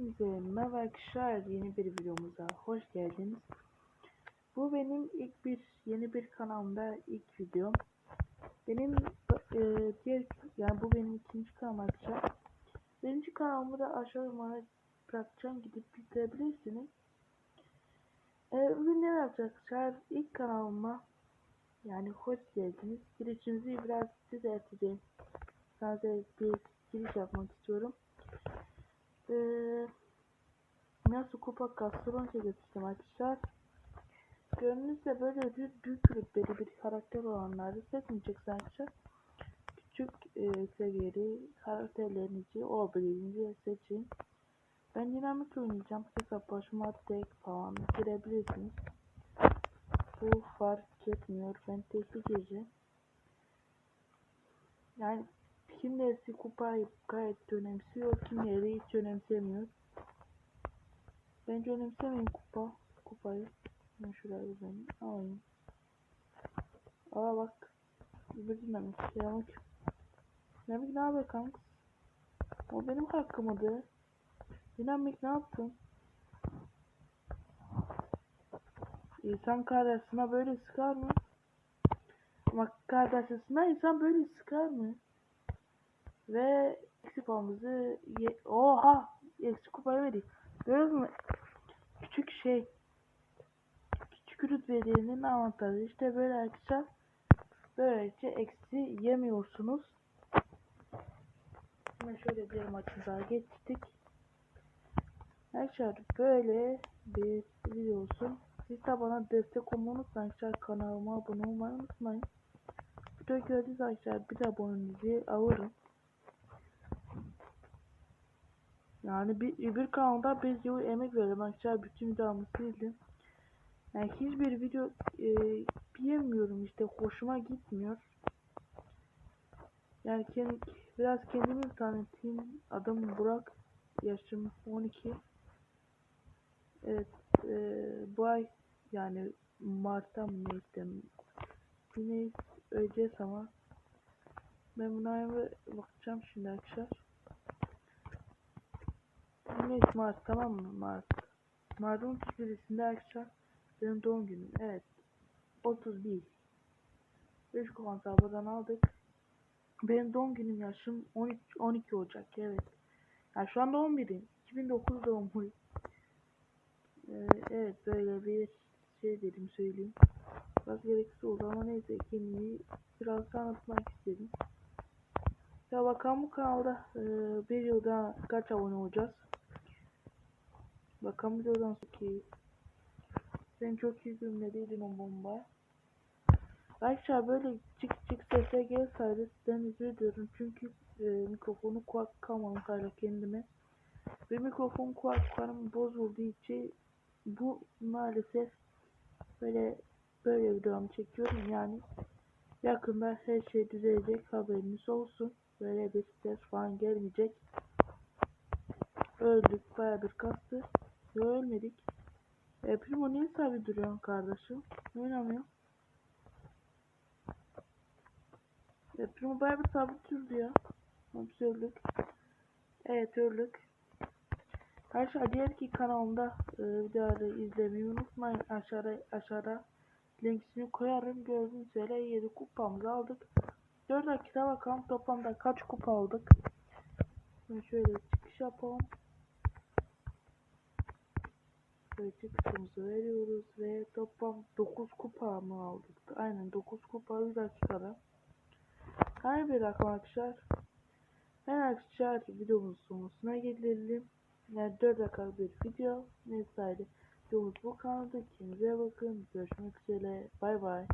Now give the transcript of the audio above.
Hepinize merhaba arkadaşlar yeni bir videomuza hoş geldiniz. Bu benim ilk bir yeni bir kanalımda ilk videom. Benim e, diğer yani bu benim ikinci kanalım arkadaşlar. Birinci kanalımı da aşağı yorumlara bırakacağım gidip izleyebilirsiniz. E, bugün ne yapacağız arkadaşlar? İlk kanalıma yani hoş geldiniz. Girişimizi biraz size edeceğim. Sadece bir giriş yapmak istiyorum. Ee, nasıl kupa kastron çekeceğim arkadaşlar. Gönlünüzde böyle bir büyük rütbeli bir karakter olanları seçmeyeceksiniz arkadaşlar. Küçük e, seviyeli karakterlerinizi olabildiğince seçin. Ben dinamik oynayacağım. Hesap başıma tek falan girebilirsiniz. Bu fark etmiyor. Ben tekli gireceğim. Yani Kimilerisi kupayı gayet önemsiyor, kimileri hiç önemsemiyor. Bence önemsemeyin kupa, kupayı. Ben şuraya ben alayım. Aa bak. Bir dinamik. Dinamik. Dinamik ne haber kanka? O benim hakkımdı. Dinamik ne yaptın? İnsan kardeşine böyle sıkar mı? Ama kardeşine insan böyle sıkar mı? Ve eksi ye oha eksi kupaya verdik. Görüyor musun? Küçük şey küçük rütbelerinin avantajı işte böyle arkadaşlar böylece eksi yemiyorsunuz. Hemen şöyle bir maçı daha geçtik. Arkadaşlar böyle bir video olsun. Siz de bana destek olmayı unutmayın arkadaşlar. Kanalıma abone olmayı unutmayın. Video gördüğünüz arkadaşlar bir abonenizi alırım. Yani bir, bir kanalda bir yıl emek verdim arkadaşlar bütün videomu sildim. Yani hiçbir video e, bilemiyorum işte hoşuma gitmiyor. Yani kendi, biraz kendimi tanıtayım. Adım Burak. Yaşım 12. Evet e, bu ay yani Mart'ta mı ne işte yine öleceğiz ama ben buna bakacağım şimdi arkadaşlar. Neyse Mart tamam mı Mart? Mart'ın 31'sinde arkadaşlar benim doğum günüm. Evet. 31. 3 konser buradan aldık. Benim doğum günüm yaşım 13 12 olacak. Evet. Yani şu anda 11'im. 2009 doğumluyum. Ee, evet böyle bir şey dedim söyleyeyim. Biraz gereksiz oldu ama neyse kendimi biraz tanıtmak istedim. Ya bakalım bu kanalda e, bir yılda kaç abone olacağız. Videodan ki sen çok iyi cümleliydin o bomba. Arkadaşlar böyle çık çık sesle gelseydi sizden özür çünkü e, mikrofonu kulak kalmadım hala kendime. Ve mikrofon kulaklarım bozulduğu için bu maalesef böyle böyle videomu çekiyorum yani yakında her şey düzelecek haberiniz olsun. Böyle bir ses falan gelmeyecek. Öldük baya bir kastı. Yo ölmedik. E, Primo niye sabit duruyorsun kardeşim? Oynamıyor. E, Primo baya bir sabit durdu ya. Öldük. Evet öldük. Arkadaşlar diğer ki kanalımda e, videoları izlemeyi unutmayın. Aşağıda aşağıda linkini koyarım. Gördüğünüz üzere 7 kupamızı aldık. 4 dakika bakalım toplamda kaç kupa aldık. Şimdi şöyle çıkış yapalım. Şöyle çıkışımızı veriyoruz ve toplam 9 kupa mı aldık? Aynen 9 kupa 1 dakikada. Her bir rakam arkadaşlar. Ben arkadaşlar videomuzun sonuna gelelim. Yani 4 dakika bir video. Neyse videomuz bu kanalda. Kendinize bakın. Görüşmek üzere. Bay bay.